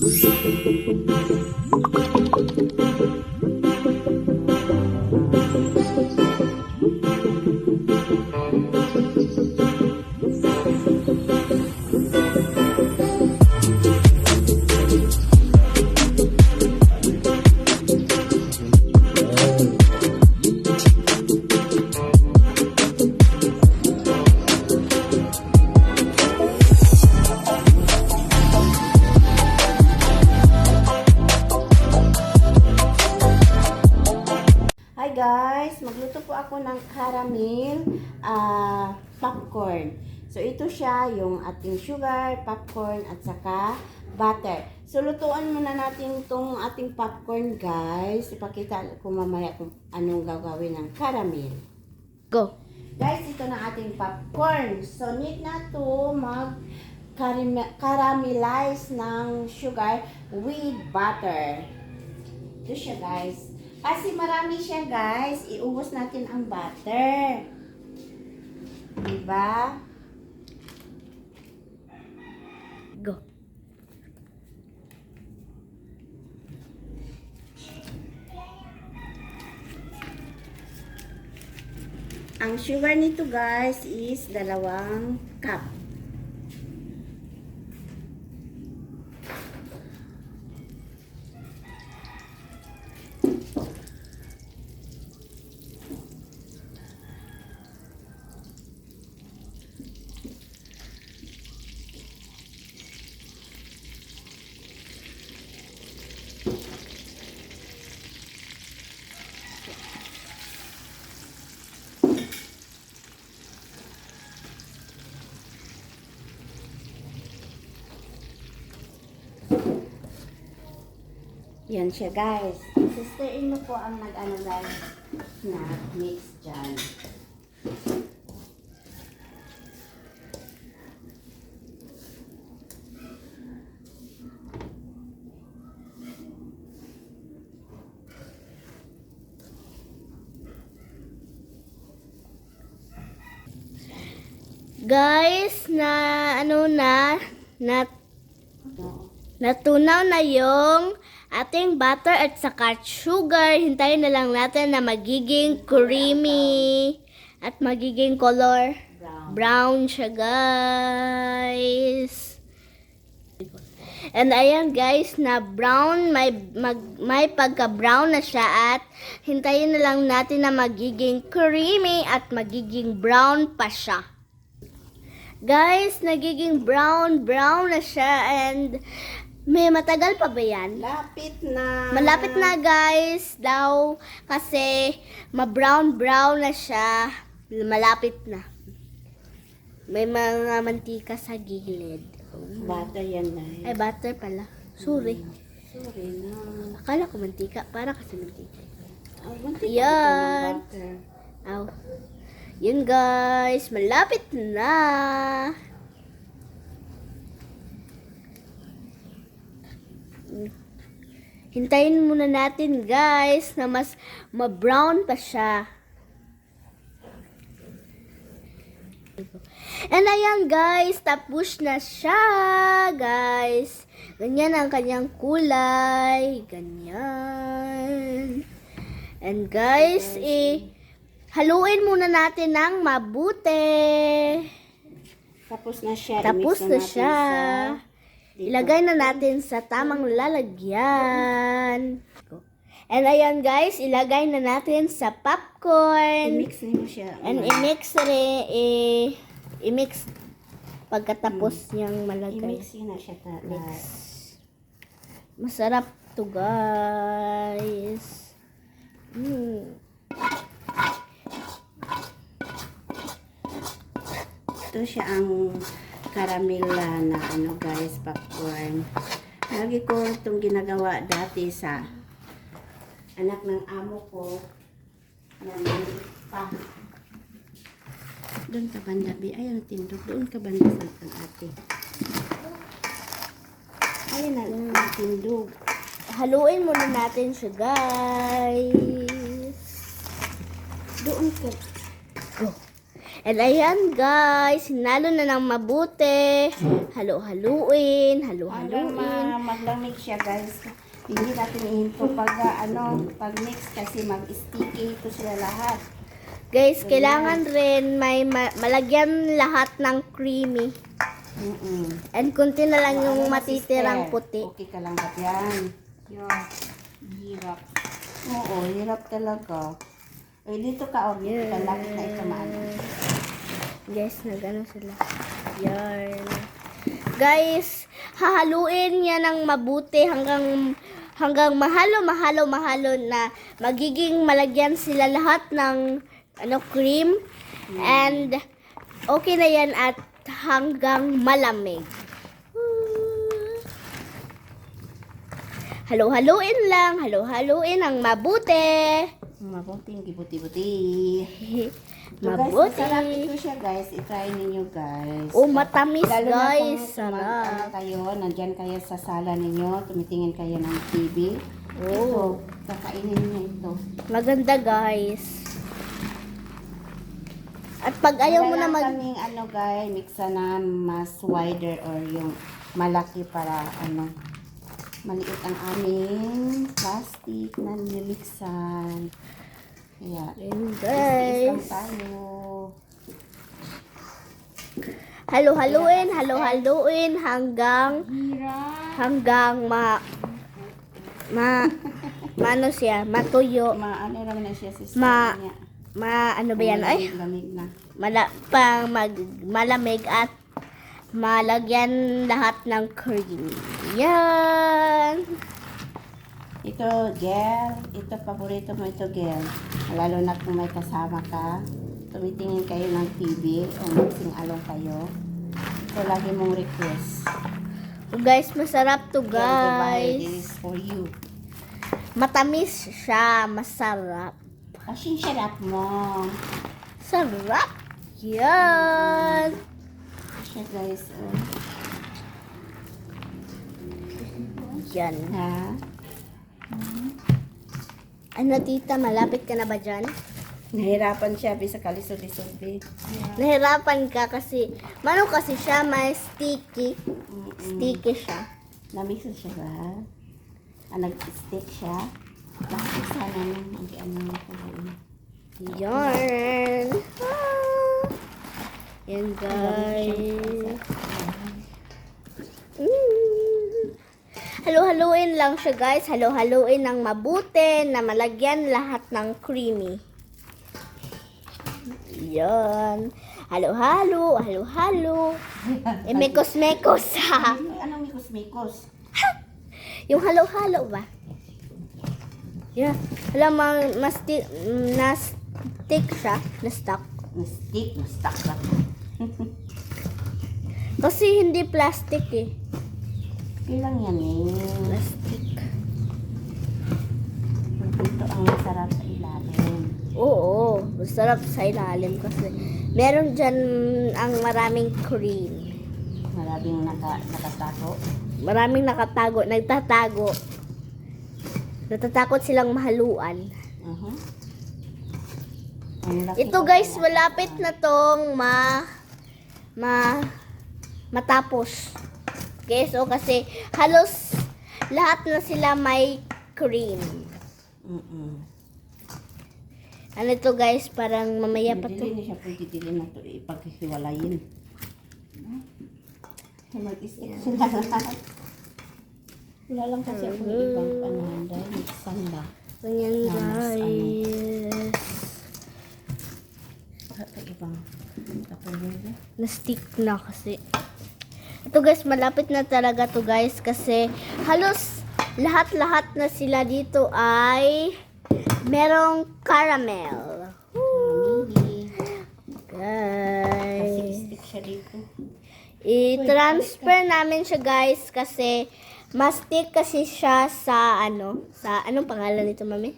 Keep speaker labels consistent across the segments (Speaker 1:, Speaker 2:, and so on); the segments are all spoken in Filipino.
Speaker 1: Thank you. Ako ng caramel ah, popcorn. So ito siya, yung ating sugar, popcorn, at saka butter. So lutuan muna natin itong ating popcorn guys. Ipakita ko mamaya kung anong gagawin ng caramel.
Speaker 2: Go.
Speaker 1: Guys, ito na ating popcorn. So need na to mag caram- caramelize ng sugar with butter. Ito siya guys. Kasi marami siya guys, iubos natin ang butter. Diba?
Speaker 2: Go.
Speaker 1: Ang sugar nito guys is dalawang cup. Yan siya guys. Sisterin mo po ang nag-ano guys na mix dyan.
Speaker 2: Guys, na ano na, na natunaw na yung ating butter at saka sugar. Hintayin na lang natin na magiging creamy at magiging color
Speaker 1: Brown.
Speaker 2: brown siya, guys. And ayan guys, na brown, may, mag, may pagka-brown na siya at hintayin na lang natin na magiging creamy at magiging brown pa siya. Guys, nagiging brown, brown na siya and may matagal pa ba yan?
Speaker 1: Lapit na.
Speaker 2: Malapit na guys daw kasi ma-brown brown na siya. Malapit na. May mga mantika sa gilid.
Speaker 1: Butter yan na.
Speaker 2: Ay, butter pala. Sorry.
Speaker 1: Sorry na.
Speaker 2: Akala ko mantika. Para kasi mantika.
Speaker 1: Oh, muntik
Speaker 2: Yan.
Speaker 1: ito ng butter.
Speaker 2: Aw. Yun guys. Malapit na. Hintayin muna natin guys na mas ma-brown pa siya. And ayan guys, tapos na siya guys. Ganyan ang kanyang kulay. Ganyan. And guys, eh, haluin muna natin ng mabuti.
Speaker 1: Tapos na siya.
Speaker 2: Tapos na
Speaker 1: natin
Speaker 2: siya.
Speaker 1: sa- dito.
Speaker 2: Ilagay na natin sa tamang lalagyan. And ayan guys, ilagay na natin sa popcorn.
Speaker 1: I-mix mo siya.
Speaker 2: And i-mix rin, i- i-mix pagkatapos niyang malagay.
Speaker 1: I-mix na siya. Ta-
Speaker 2: Mix. Masarap to guys. Mm.
Speaker 1: Ito siya ang caramela na ano guys, popcorn. Lagi ko itong ginagawa dati sa anak ng amo ko na pa. Doon ka banda, Bi. Ayaw tindog. Doon ka banda sa ang ate. Ayun na, ang tindog.
Speaker 2: Haluin muna natin siya guys.
Speaker 1: Doon ka.
Speaker 2: And ayan guys, hinalo na ng mabuti. Halo-haluin, halo-haluin.
Speaker 1: ma maglamig siya guys. Hindi natin ihinto pag ah, ano, pag mix kasi mag-sticky ito sila lahat.
Speaker 2: Guys, kailangan rin may ma- malagyan lahat ng creamy.
Speaker 1: Mm-mm.
Speaker 2: And kunti na lang
Speaker 1: Ano
Speaker 2: yung
Speaker 1: na,
Speaker 2: matitirang
Speaker 1: sister?
Speaker 2: puti.
Speaker 1: Okay ka lang ba yan?
Speaker 3: Yun. Hirap.
Speaker 1: Oo, hirap talaga. Eh, dito ka, oh, dito ka, na ito maano.
Speaker 2: Guys, nagano sila. Yarn. Guys, hahaluin niya ng mabuti hanggang hanggang mahalo, mahalo, mahalo na magiging malagyan sila lahat ng ano cream and okay na yan at hanggang malamig. Halo-haluin lang, halo-haluin ang mabuti.
Speaker 1: Mabuting gibuti-buti. So, guys,
Speaker 2: Mabuti.
Speaker 1: ito siya, guys. I-try ninyo, guys.
Speaker 2: Oh, matamis,
Speaker 1: Lalo
Speaker 2: guys.
Speaker 1: na kung ano kayo, nandyan kayo sa sala ninyo, tumitingin kayo ng TV.
Speaker 2: Oh.
Speaker 1: Ito, kakainin niyo ito.
Speaker 2: Maganda, guys. At pag ayaw mo na
Speaker 1: Wala
Speaker 2: mag...
Speaker 1: kaming ano, guys, mixa na mas wider or yung malaki para ano, maliit ang aming plastic na niliksan. Kaya,
Speaker 2: Ayun, guys.
Speaker 1: tayo.
Speaker 2: Halo-haluin, halo-haluin hanggang hanggang ma ma maano siya, matuyo.
Speaker 1: Maano naman na siya si
Speaker 2: Ma-
Speaker 1: niya.
Speaker 2: Ma ano ba yan? Ay,
Speaker 1: Lamig na.
Speaker 2: mala, pang mag, malamig at malagyan lahat ng cream. Yan.
Speaker 1: Ito, gel. Ito, paborito mo ito, gel. Lalo na kung may kasama ka. Tumitingin kayo ng TV o mixing along kayo. Ito lagi mong request.
Speaker 2: Oh, guys, masarap to,
Speaker 1: Gel
Speaker 2: guys.
Speaker 1: This is for you.
Speaker 2: Matamis siya, masarap.
Speaker 1: Kasing sarap mo.
Speaker 2: Sarap. Yan.
Speaker 1: Siya, guys. Oh.
Speaker 2: Yan.
Speaker 1: Ha?
Speaker 2: Ano, tita, malapit ka na ba dyan?
Speaker 1: Nahirapan siya, bisa kalisod-lisod, be.
Speaker 2: Nahirapan ka kasi, mano kasi siya, may sticky. Sticky siya.
Speaker 1: Namix na siya ba? Ah, nag-stick siya? Plastic sana nung mag-ano ko.
Speaker 2: Yarn. Ah. Yan, guys. Halo-haluin lang siya, guys. Halo-haluin ng mabuti na malagyan lahat ng creamy. Yan. Halo-halo, halo-halo. Eh, mekos-mekos, ha?
Speaker 1: Anong mikos-mikos?
Speaker 2: Yung halo-halo ba? Yeah. Alam mo, mas na stick siya, na stuck.
Speaker 1: Na-stick, na-stuck lang.
Speaker 2: Kasi hindi plastic eh.
Speaker 1: Ilang yan eh.
Speaker 2: Plastic.
Speaker 1: Ito ang masarap sa ilalim.
Speaker 2: Oo, masarap sa ilalim kasi meron dyan ang maraming cream.
Speaker 1: Maraming naka, nakatago.
Speaker 2: Maraming nakatago, nagtatago. Natatakot silang mahaluan.
Speaker 1: Uh-huh.
Speaker 2: Ito guys, malapit na tong ma ma matapos. Okay, so kasi halos lahat na sila may cream.
Speaker 1: Mm-mm.
Speaker 2: Ano to guys, parang mamaya pa to.
Speaker 1: Hindi na siya pwede dili na ito ipaghiwalayin. Mag-stick sila lahat. Wala lang kasi akong ibang pananda. Mixan ba?
Speaker 2: Ganyan guys.
Speaker 1: Ito ibang kapulila.
Speaker 2: Na-stick na kasi. Ito guys, malapit na talaga to guys kasi halos lahat-lahat na sila dito ay merong caramel. Guys. I-transfer namin siya guys kasi mas-stick kasi siya sa ano, sa anong pangalan nito mami?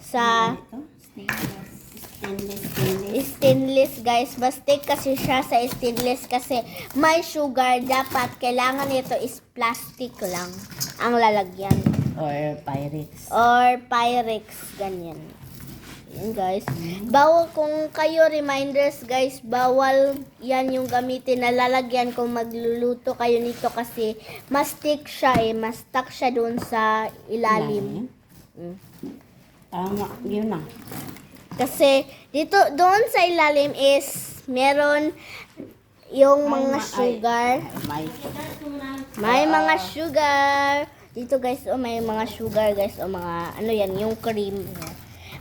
Speaker 2: Sa
Speaker 1: Ito. Stainless. Stainless. Stainless.
Speaker 2: guys. Bastik kasi siya sa stainless kasi may sugar. Dapat kailangan nito is plastic lang ang lalagyan.
Speaker 1: Or Pyrex.
Speaker 2: Or Pyrex, ganyan. Yan guys. Bawal kung kayo reminders guys, bawal yan yung gamitin na lalagyan kung magluluto kayo nito kasi mas stick siya eh, mas stuck siya doon sa ilalim. Mm.
Speaker 1: Tama, yun na.
Speaker 2: Kasi dito doon sa ilalim is meron yung mga sugar.
Speaker 1: May,
Speaker 2: May mga sugar. Dito guys, oh, may mga sugar guys, o mga ano yan, yung cream.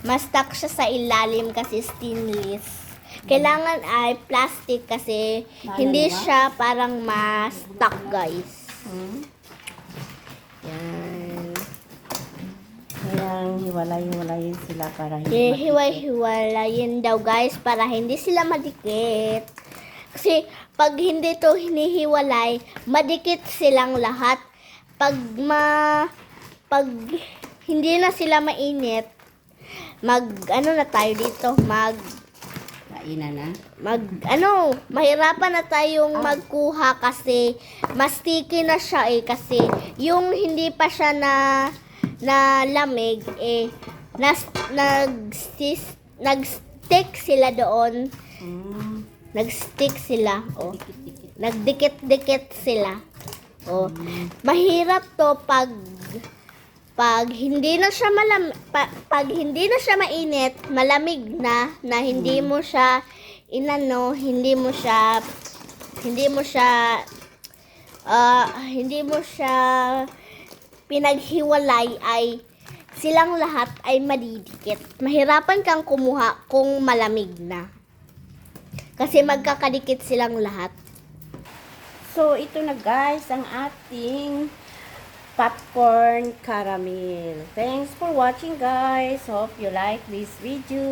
Speaker 2: Mas stuck siya sa ilalim kasi stainless. Kailangan ay plastic kasi hindi siya parang mas stuck guys.
Speaker 1: hmm?
Speaker 2: Yan.
Speaker 1: Hiwalay-hiwalayin sila para hindi
Speaker 2: Hihiway-hiwalayin daw guys para hindi sila madikit. Kasi pag hindi to hinihiwalay, madikit silang lahat. Pag ma pag hindi na sila mainit, mag ano na tayo dito, mag
Speaker 1: Kainan na.
Speaker 2: mag ano, mahirapan na tayong magkuha kasi mas sticky na siya eh kasi yung hindi pa siya na na lamig eh nas, nag nag-stick sila doon.
Speaker 1: Hmm.
Speaker 2: Nag-stick sila. Oh.
Speaker 1: Dikit-dikit.
Speaker 2: Nagdikit-dikit sila. Oh. Mahirap to pag pag hindi na siya malam pa- pag hindi na siya mainit, malamig na na hindi mo siya inano, hindi mo siya hindi mo siya ah, hindi mo siya pinaghiwalay ay silang lahat ay madidikit. Mahirapan kang kumuha kung malamig na. Kasi magkakadikit silang lahat.
Speaker 1: So, ito na guys, ang ating popcorn caramel. Thanks for watching guys. Hope you like this video.